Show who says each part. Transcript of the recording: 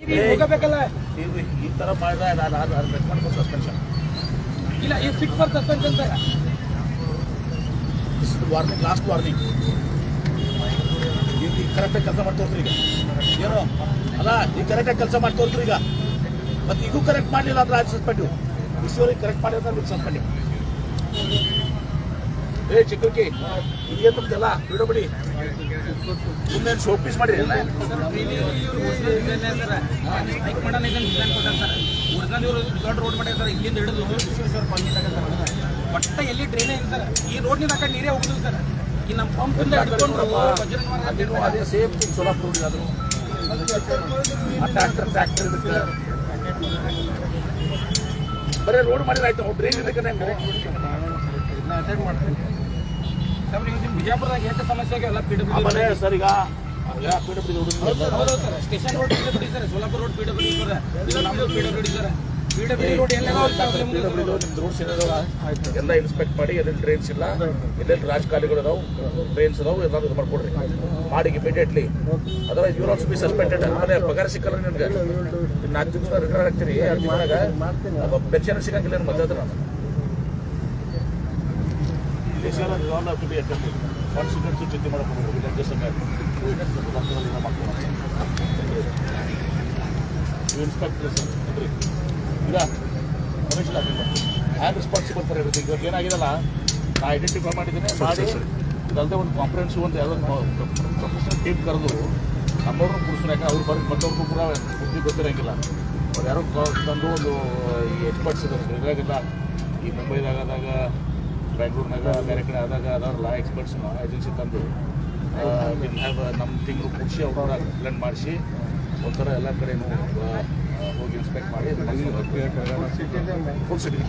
Speaker 1: ಈ ತರ ಮಾಡಿದ್ರೆ ಸಸ್ಪೆನ್ಷನ್
Speaker 2: ಇಲ್ಲ ಈ fit for suspension sir
Speaker 1: this is warning last warning ಈಗ ಕರೆಕ್ಟಾಗಿ ಕೆಲಸ ಮಾಡಿ ತೋರ್ಸ್ರಿ ಈಗ. ಏನು? ಅಲ್ಲ ಈಗ ಕರೆಕ್ಟಾಗಿ ಕೆಲಸ ಮಾಡಿ ತೋರ್ಸ್ರಿ ಈಗ. ಮತ್ತೆ ಈಗೂ ಕರೆಕ್ಟ್ ಮಾಡಲಿಲ್ಲ ಅಂದ್ರೆ ಸಸ್ಪೆಂಡ್ ಸಸ್ಪೆಂಡು ಇಷ್ಟುವರೆಗೆ ಕರೆಕ್ಟ್ ಮಾಡಿದ್ರೆ ನೀವು ಸಸ್ಪೆಂಡು ಏ ಚಿಕ್ಕಕ್ಕೆ ಇದೇನು ನಮ್ದೆಲ್ಲ ಬಿಡಿ ಮುಂದೇನು ಶೋ ಪೀಸ್ ಮಾಡಿ
Speaker 2: ದೊಡ್ಡ ರೋಡ್ ಮಾಡ್ಯಾರ ಇಲ್ಲಿಂದ ಹಿಡಿದು ಸರ್ ಎಲ್ಲಿ ಡ್ರೈನೇ ಇಲ್ಲ ಸರ್ ಈ ರೋಡ್ನಿಂದ ನೀರೇ ಹೋಗುದಿಲ್ಲ ಸರ್ ಈ ನಮ್ಮ ಪಂಪ್ ಇಂದ ಹಿಡ್ಕೊಂಡ್ರು ಬಜರಂಗ ಮಾರ್ಗ
Speaker 1: ಅದೇನು ಅದೇ ಥಿಂಗ್ ಸೋಲಾಪುರ ಅದು ಟ್ರ್ಯಾಕ್ಟರ್ ಟ್ರ್ಯಾಕ್ಟರ್ ಬರೀ ರೋಡ್ ಮಾಡಿದ್ರೆ ಆಯ್ತು ಡ್ರೈನ್ ಇದಕ್ಕೆ
Speaker 2: ಸರ್ ಈಗ ನಿಮ್ಮ ಬಿಜಾಪುರದಾಗ ಎಷ್ಟು ಸಮಸ್ಯೆ
Speaker 1: ಸರ್ ಈಗ P W
Speaker 2: sir road Solapur road PW sir. ಇದು ನಮ್ಮದು ಪಿಡಬ್ಲ್ಯೂ ಸರ್. ಪಿಡಬ್ಲ್ಯೂ ರೋಡ್ ಎಲ್ಲ
Speaker 1: ರೂಟ್ಸ್ ಏನಿದಾವ ಎಲ್ಲ ಇನ್ಸ್ಪೆಕ್ಟ್ ಮಾಡಿ ಎಲ್ಲೆಲ್ಲಿ ಟ್ರೈನ್ಸ್ ಇಲ್ಲ ಎಲ್ಲೆಲ್ಲಿ ರಾಜಕಾಲಿಗಳು ಅದಾವು ಟ್ರೈನ್ಸ್ ಅದಾವು ಎಲ್ಲ ಇದು ಮಾಡ್ಕೊಡ್ರಿ. ಮಾಡಿ immediately otherwise your also be suspended ಆಮೇಲೆ ಪಗಾರ ಸಿಕ್ಕಲ್ಲ ನಿಮ್ಗೆ. ನಾಲ್ಕು ದಿವಸ ರಿಟೈರ್ ಆಗ್ತೀರಿ ಎರಡು ದಿನದಾಗ ಪೆನ್ಷನ್ ಸಿಗಂಗಿಲ್ಲ ಏನು ಮಧ್ಯ ನಾನು ಕಾನ್ಸಿಕ್ವೆನ್ಸ್ ಚಿಂತೆ ಮಾಡಬಹುದು ವಿಲೇಜ್ ಇಲ್ಲ ಈಗ Ramesh hand responsible for everything ಇವಾಗ ಏನಾಗಿದಲ್ಲ ನಾ ಐಡೆಂಟಿಫೈ ಮಾಡಿದ್ದೀನಿ ಮಾಡಿ ಇದಲ್ಲದೆ ಒಂದು ಕಾನ್ಫರೆನ್ಸ್ ಒಂದು ಯಾವುದೋ ಪ್ರೊಫೆಷನಲ್ ಟೀಮ್ ಕರೆದು ನಮ್ಮವ್ರನ್ನ ಕೂರಿಸ್ತಾರೆ ಯಾಕಂದ್ರೆ ಅವ್ರು ಬರೋದು ಮತ್ತವ್ರಿಗೂ ಕೂಡ ಬುದ್ಧಿ ಗೊತ್ತಿರಂಗಿಲ್ಲ ಅವ್ರು ಯಾರೋ ತಂದು ಒಂದು ಈ ಎಕ್ಸ್ಪರ್ಟ್ಸ್ ಇದ್ದಾರೆ ಇದಾಗಿಲ್ಲ ಈ ಮುಂಬೈದಾಗದಾಗ ಬೆಂಗಳೂರಿನಾಗ ಬೇರೆ ಕಡೆ ಆದಾಗ ಅದಾರಲ್ಲ ಲಾ ಎಕ್ಸ್ಪರ್ಟ್ಸ್ ಏಜೆನ್ಸಿ ತಂದು ನಮ್ಮ ತಿಂಗಳು ಕೂಡಿಸಿ ಅವ್ರ ಬ್ಲೆಂಡ್ ಮಾಡಿಸಿ ಒಂಥರ ಎಲ್ಲ ಕಡೆನೂ ಹೋಗಿ ಇನ್ಸ್ಪೆಕ್ಟ್ ಮಾಡಿ ಫುಲ್ ಸಿಟಿ